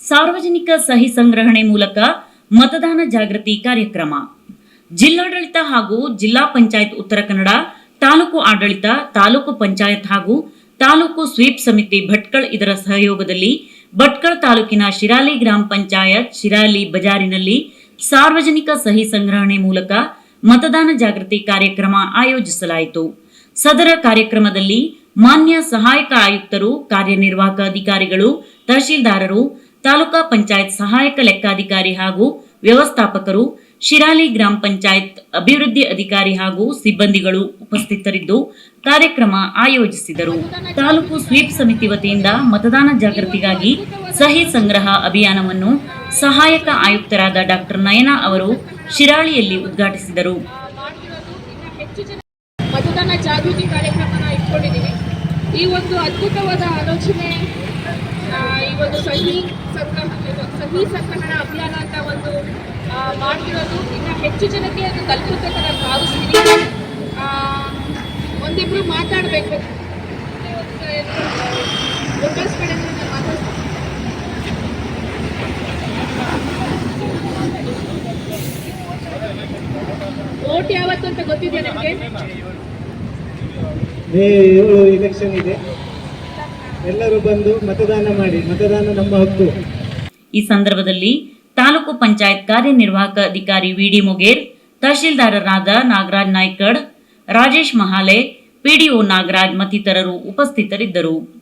ಸಾರ್ವಜನಿಕ ಸಹಿ ಸಂಗ್ರಹಣೆ ಮೂಲಕ ಮತದಾನ ಜಾಗೃತಿ ಕಾರ್ಯಕ್ರಮ. ಜಿಲ್ಲಾಡಳಿತ ಹಾಗೂ ಜಿಲ್ಲಾ ಪಂಚಾಯತ್ ಉತ್ತರ ಕನ್ನಡ, ತಾಲೂಕು ಆಡಳಿತ, ತಾಲೂಕು ಪಂಚಾಯತ್ ಹಾಗೂ ತಾಲೂಕು ಸ್ವೀಪ್ ಸಮಿತಿ ಭಟ್ಕಳ ಇದರ ಸಹಯೋಗದಲ್ಲಿ ಭಟ್ಕಳ ತಾಲೂಕಿನ ಶಿರಾಲಿ ಗ್ರಾಮ ಪಂಚಾಯತ್, ಶಿರಾಲಿ ಬಜಾರಿನಲ್ಲಿ ಸಾರ್ವಜನಿಕ ಸಹಿ ಸಂಗ್ರಹಣೆ ಮೂಲಕ ಮತದಾನ ಜಾಗೃತಿ ಕಾರ್ಯಕ್ರಮ ಆಯೋಜಿಸಲಾಯಿತು. ಸದರ ಕಾರ್ಯಕ್ರಮದಲ್ಲಿ ಮಾನ್ಯ ಸಹಾಯಕ ಆಯುಕ್ತರು, ಕಾರ್ಯನಿರ್ವಾಹಕ ಅಧಿಕಾರಿಗಳು, ತಹಶೀಲ್ದಾರರು ತಾಲೂಕಾ ಪಂಚಾಯತ್ ಸಹಾಯಕ ಲೆಕ್ಕಾಧಿಕಾರಿ ಹಾಗೂ ವ್ಯವಸ್ಥಾಪಕರು, ಶಿರಾಲಿ ಗ್ರಾಮ ಪಂಚಾಯತ್ ಅಭಿವೃದ್ಧಿ ಅಧಿಕಾರಿ ಹಾಗೂ ಸಿಬ್ಬಂದಿಗಳು ಉಪಸ್ಥಿತರಿದ್ದು ಕಾರ್ಯಕ್ರಮ ಆಯೋಜಿಸಿದರು. ತಾಲೂಕು ಸ್ವೀಪ್ ಸಮಿತಿ ವತಿಯಿಂದ ಮತದಾನ ಜಾಗೃತಿಗಾಗಿ ಸಹಿ ಸಂಗ್ರಹ ಅಭಿಯಾನವನ್ನು ಸಹಾಯಕ ಆಯುಕ್ತರಾದ ಡಾಕ್ಟರ್ ನಯನಾ ಅವರು ಶಿರಾಳಿಯಲ್ಲಿ ಉದ್ಘಾಟಿಸಿದರು. ಮತದಾನ ಜಾಗೃತಿ ಕಾರ್ಯಕ್ರಮನ ಇಟ್ಕೊಂಡಿದ್ದೀವಿ. ಈ ಒಂದು ಅದ್ಭುತವಾದ ಆಲೋಚನೆ ಒಂದು ಸಹಿ ಸಂಗ್ರಹ ಸಹಿ ಸಂಗ್ರಹಣ ಅಭಿಯಾನ ಅಂತ ಒಂದು ಮಾಡ್ತಿರೋದು. ಇನ್ನು ಹೆಚ್ಚು ಜನಕ್ಕೆ ಅದು ತಲುಪುತ್ತೆ ಅಂತ ನಾನು ಭಾವಿಸ್ತೀನಿ. ಒಂದಿಬ್ರು ಮಾತಾಡಬೇಕು. ಮಾತಾಡ್ತೀನಿ. ಓಟ್ ಯಾವತ್ತು ಅಂತ ಗೊತ್ತಿದೆ ನಿಮಗೆ? ಮೇ ಏಳು ಇದೆ. ಎಲ್ಲರೂ ಬಂದು ಮತದಾನ ಮಾಡಿ, ಮತದಾನ ನಮ್ಮ ಹಕ್ಕು. ಈ ಸಂದರ್ಭದಲ್ಲಿ ತಾಲೂಕು ಪಂಚಾಯತ್ ಕಾರ್ಯನಿರ್ವಾಹಕ ಅಧಿಕಾರಿ ವಿಡಿ ಮೊಗೇರ್, ತಹಶೀಲ್ದಾರರಾದ ನಾಗರಾಜ್ ನಾಯ್ಕಡ್, ರಾಜೇಶ್ ಮಹಾಲೆ, ಪಿಡಿಒ ನಾಗರಾಜ್ ಮತ್ತಿತರರು ಉಪಸ್ಥಿತರಿದ್ದರು.